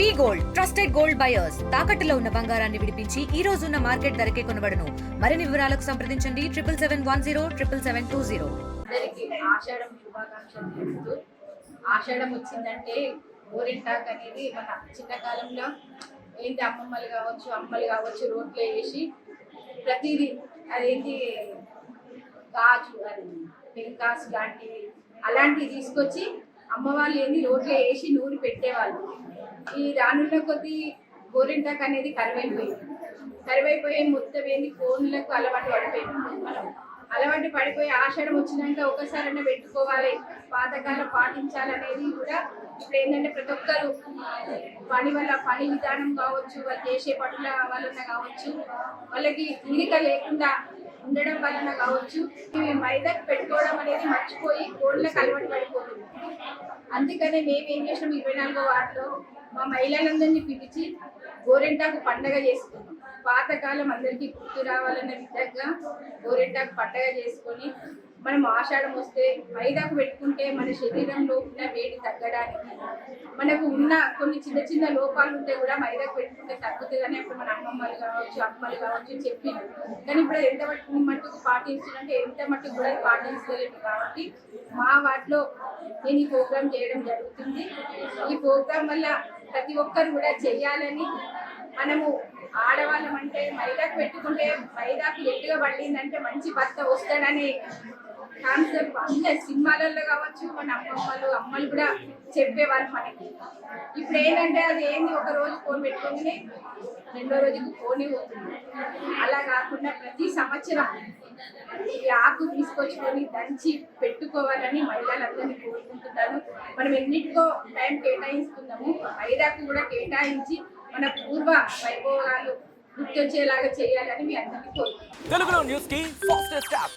V gold trusted gold buyers. తాకట్టులో ఉన్న బంగారాన్ని విడిపించి ఈ రోజు ఉన్న మార్కెట్ ధరకే కొనబడను. మరిన్ని వివరాలకు సంప్రదించండి. Triple seven one zero triple seven two zero. అందరికి ఆషాఢం శుభాకాంక్షలు తెలుపుతూ ఆషాఢం వచ్చిందంటే గోరింటాక్ అనేది మన చిన్న కాలంలో ఏంటి అమ్మమ్మలు కావచ్చు అమ్మలు కావచ్చు రోట్లో వేసి ప్రతిదీ అదేంటి గాజు అది పెంకాసు లాంటివి అలాంటివి తీసుకొచ్చి అమ్మ వాళ్ళు ఏంది రోడ్లు వేసి నూరి పెట్టేవాళ్ళు. ఈ రానున్న కొద్దీ గోరింటాక్ అనేది కరువైపోయింది. కరువైపోయే మొత్తం ఏంది ఫోన్లకు అలవాటు పడిపోయింది. అలవాటు పడిపోయి ఆషాఢం వచ్చినాక ఒకసారైనా పెట్టుకోవాలి పాతకాలం పాటించాలనేది కూడా ఇప్పుడు ఏంటంటే ప్రతి ఒక్కరు పని వల్ల పని విధానం కావచ్చు వాళ్ళు చేసే పనుల వలన కావచ్చు వాళ్ళకి తీరిక లేకుండా ఉండడం వలన కావచ్చు ఇవి మైదాకి పెట్టుకోవడం అనేది మర్చిపోయి ఫోన్లకు అలవాటు పడిపోతుంది అందుకనే మేము ఏం చేసినాం ఇరవై నాలుగో వార్డులో మా మహిళలందరినీ పిలిచి గోరెంటాకు పండగ చేసుకున్నాం. పాతకాలం అందరికీ గుర్తు రావాలన్న విధంగా గోరెంటాకు పండగ చేసుకొని మనం ఆషాఢం వస్తే మైదాకు పెట్టుకుంటే మన శరీరంలో ఉన్న వేడి తగ్గడానికి మనకు ఉన్న కొన్ని చిన్న చిన్న లోపాలు ఉంటే కూడా మైదాకు పెట్టుకుంటే తగ్గుతుందని అప్పుడు మన అమ్మమ్మలు కావచ్చు అమ్మలు కావచ్చు చెప్పి కానీ ఇప్పుడు ఎంత మట్టుకు మట్టుకు పాటించాలంటే ఎంత మట్టుకు కూడా పాటించలేదు కాబట్టి మా వాటిలో నేను ఈ ప్రోగ్రామ్ చేయడం జరుగుతుంది. ఈ ప్రోగ్రామ్ వల్ల ప్రతి ఒక్కరు కూడా చెయ్యాలని మనము ఆడవాళ్ళం అంటే మైదాకు పెట్టుకుంటే మైదాకు ఎట్టుగా పడిందంటే మంచి భర్త వస్తాడని కాన్సెప్ట్ అందరి సినిమాలలో కావచ్చు మన అమ్మమ్మలు అమ్మలు కూడా చెప్పేవాళ్ళు మనకి. ఇప్పుడు ఏంటంటే అది ఏంది? ఒక రోజు ఫోన్ పెట్టుకొని రెండో రోజుకి ఫోనే పోతుంది అలా కాకుండా ప్రతి సంవత్సరం ఈ ఆకు తీసుకొచ్చుకొని దంచి పెట్టుకోవాలని మహిళలందరినీ కోరుకుంటున్నాను. మనం ఎన్నిటికో టైం కేటాయిస్తున్నాము. మైదాకు కూడా కేటాయించి మన పూర్వ వైభవాలు గుర్తొచ్చేలాగా చేయాలని మీ అందరినీ కోరుకుంటున్నాను. తెలుగులో న్యూస్కి ఫాస్టెస్ట్ యాప్